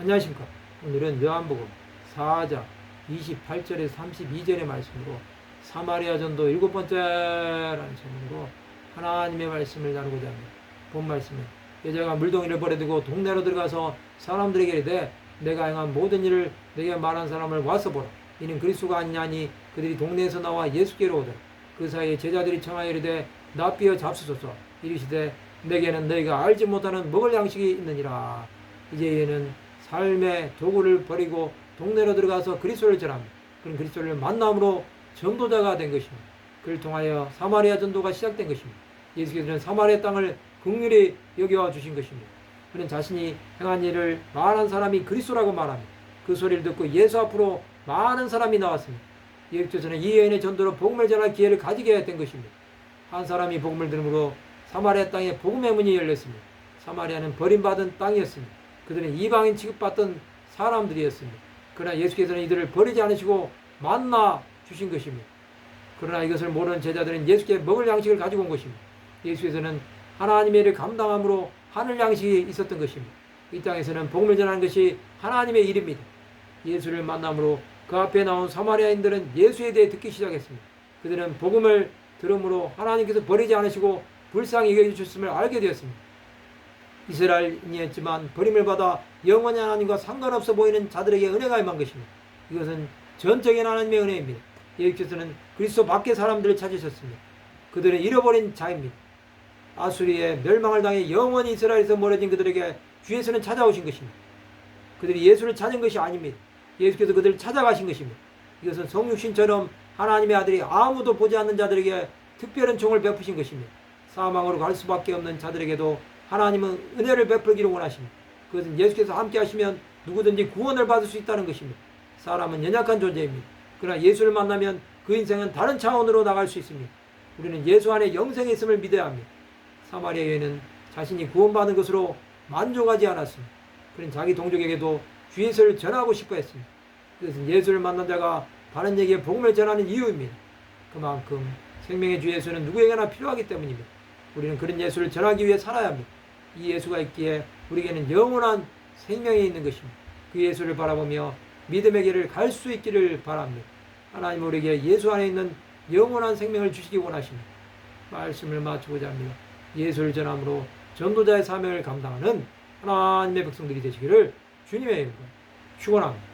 안녕하십니까. 오늘은 요한복음 4장 28절에서 32절의 말씀으로 사마리아 전도 일곱 번째라는 제목으로 하나님의 말씀을 나누고자 합니다. 본 말씀은 여자가 물동이를 버려두고 동네로 들어가서 사람들에게 이르되 내가 행한 모든 일을 내게 말한 사람을 와서 보라. 이는 그리스도가 아니냐니 그들이 동네에서 나와 예수께로 오더라. 그 사이에 제자들이 청하여 이르되 납비어 잡수소서 이르시되 내게는 너희가 알지 못하는 먹을 양식이 있느니라. 이제 얘는 삶의 도구를 버리고 동네로 들어가서 그리스도를 전합니다. 그런 그리스도를 만남으로 전도자가 된 것입니다. 그를 통하여 사마리아 전도가 시작된 것입니다. 예수께서는 사마리아 땅을 극률히 여겨 주신 것입니다. 그는 자신이 행한 일을 말한 사람이 그리스도라고 말합니다. 그 소리를 듣고 예수 앞으로 많은 사람이 나왔습니다. 예수께서는 이 여인의 전도로 복음을 전할 기회를 가지게 된 것입니다. 한 사람이 복음을 들음으로 사마리아 땅에 복음의 문이 열렸습니다. 사마리아는 버림받은 땅이었습니다. 그들은 이방인 취급받던 사람들이었습니다. 그러나 예수께서는 이들을 버리지 않으시고 만나 주신 것입니다. 그러나 이것을 모르는 제자들은 예수께 먹을 양식을 가지고 온 것입니다. 예수께서는 하나님의 일을 감당함으로 하늘 양식이 있었던 것입니다. 이 땅에서는 복음을 전하는 것이 하나님의 일입니다. 예수를 만남으로 그 앞에 나온 사마리아인들은 예수에 대해 듣기 시작했습니다. 그들은 복음을 들음으로 하나님께서 버리지 않으시고 불쌍히 여겨 주셨음을 알게 되었습니다. 이스라엘이었지만 버림을 받아 영원히 하나님과 상관없어 보이는 자들에게 은혜가 임한 것입니다. 이것은 전적인 하나님의 은혜입니다. 예수께서는 그리스도 밖의 사람들을 찾으셨습니다. 그들은 잃어버린 자입니다. 아수리의 멸망을 당해 영원히 이스라엘에서 멀어진 그들에게 주에서는 찾아오신 것입니다. 그들이 예수를 찾은 것이 아닙니다. 예수께서 그들을 찾아가신 것입니다. 이것은 성육신처럼 하나님의 아들이 아무도 보지 않는 자들에게 특별한 종을 베푸신 것입니다. 사망으로 갈 수밖에 없는 자들에게도 하나님은 은혜를 베풀기를 원하십니다. 그것은 예수께서 함께 하시면 누구든지 구원을 받을 수 있다는 것입니다. 사람은 연약한 존재입니다. 그러나 예수를 만나면 그 인생은 다른 차원으로 나갈 수 있습니다. 우리는 예수 안에 영생이 있음을 믿어야 합니다. 사마리아 여인은 자신이 구원받은 것으로 만족하지 않았습니다. 그는 자기 동족에게도 주 예수를 전하고 싶어 했습니다. 그것은 예수를 만난 자가 다른 얘기에 복음을 전하는 이유입니다. 그만큼 생명의 주 예수는 누구에게나 필요하기 때문입니다. 우리는 그런 예수를 전하기 위해 살아야 합니다. 이 예수가 있기에 우리에게는 영원한 생명이 있는 것입니다. 그 예수를 바라보며 믿음의 길을 갈 수 있기를 바랍니다. 하나님 우리에게 예수 안에 있는 영원한 생명을 주시기 원하십니다. 말씀을 마치고자 합니다. 예수를 전함으로 전도자의 사명을 감당하는 하나님의 백성들이 되시기를 주님의 이름으로 축원합니다.